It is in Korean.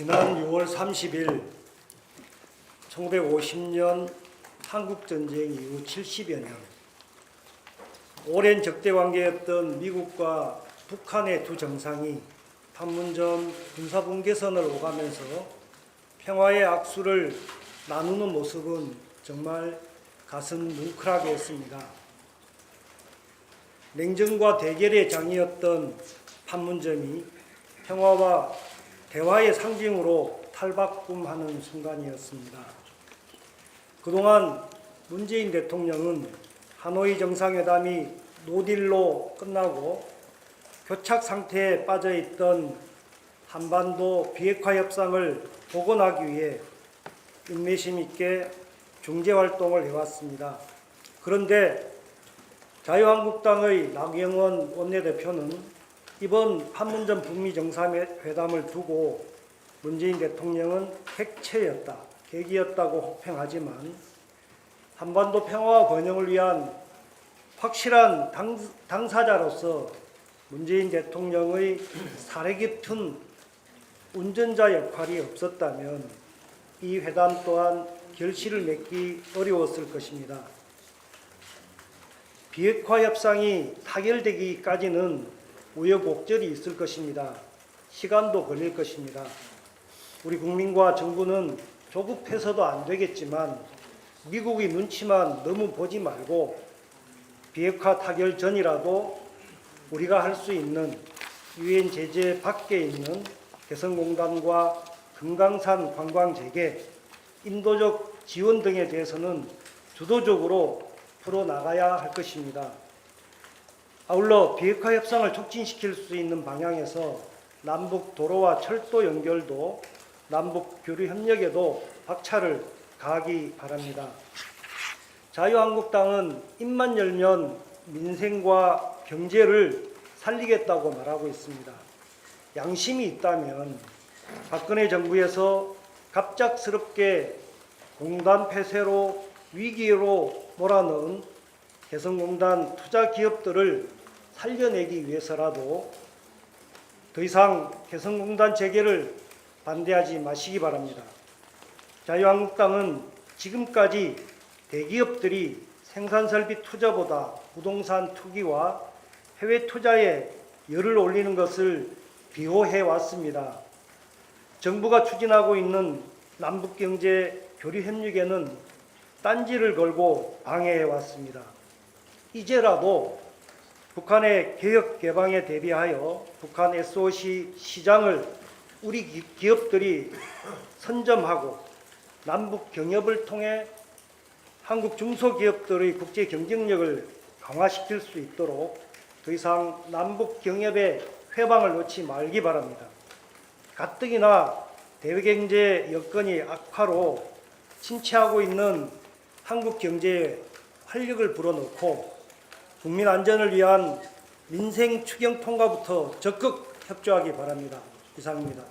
지난 6월 30일 1950년 한국전쟁 이후 70여 년 오랜 적대 관계였던 미국과 북한의 두 정상이 판문점 군사분계선을 오가면서 평화의 악수를 나누는 모습은 정말 가슴 뭉클하게 했습니다. 냉전과 대결의 장이었던 판문점이 평화와 대화의 상징으로 탈바꿈하는 순간이었습니다. 그동안 문재인 대통령은 하노이 정상회담이 노딜로 끝나고 교착 상태에 빠져 있던 한반도 비핵화 협상을 복원하기 위해 인내심 있게 중재 활동을 해왔습니다. 그런데 자유한국당의 나경원 원내대표는 이번 판문점 북미 정상회담을 두고 문재인 대통령은 핵체였다, 계기였다고 혹평하지만 한반도 평화와 번영을 위한 확실한 당, 당사자로서 문재인 대통령의 사례 깊은 운전자 역할이 없었다면 이 회담 또한 결실을 맺기 어려웠을 것입니다. 비핵화 협상이 타결되기까지는 우여곡절이 있을 것입니다. 시간도 걸릴 것입니다. 우리 국민과 정부는 조급해서도 안 되겠지만 미국의 눈치만 너무 보지 말고 비핵화 타결 전이라도 우리가 할 수 있는 유엔 제재 밖에 있는 개성공단과 금강산 관광 재개, 인도적 지원 등에 대해서는 주도적으로 풀어 나가야 할 것입니다. 아울러 비핵화 협상을 촉진시킬 수 있는 방향에서 남북 도로와 철도 연결도 남북 교류 협력에도 박차를 가하기 바랍니다. 자유한국당은 입만 열면 민생과 경제를 살리겠다고 말하고 있습니다. 양심이 있다면 박근혜 정부에서 갑작스럽게 공단 폐쇄로 위기로 몰아넣은 개성공단 투자 기업들을 살려내기 위해서라도 더 이상 개성공단 재개를 반대하지 마시기 바랍니다. 자유한국당은 지금까지 대기업들이 생산설비 투자보다 부동산 투기와 해외 투자에 열을 올리는 것을 비호해 왔습니다. 정부가 추진하고 있는 남북경제 교류 협력에는 딴지를 걸고 방해해 왔습니다. 이제라도 북한의 개혁 개방에 대비하여 북한 SOC 시장을 우리 기- 기업들이 선점하고 남북 경협을 통해 한국 중소기업들의 국제 경쟁력을 강화시킬 수 있도록 더 이상 남북 경협의 회방을 놓지 말기 바랍니다. 가뜩이나 대외경제 여건이 악화로 침체하고 있는 한국 경제에 활력을 불어넣고 국민 안전을 위한 민생 추경 통과부터 적극 협조하기 바랍니다. 이상입니다.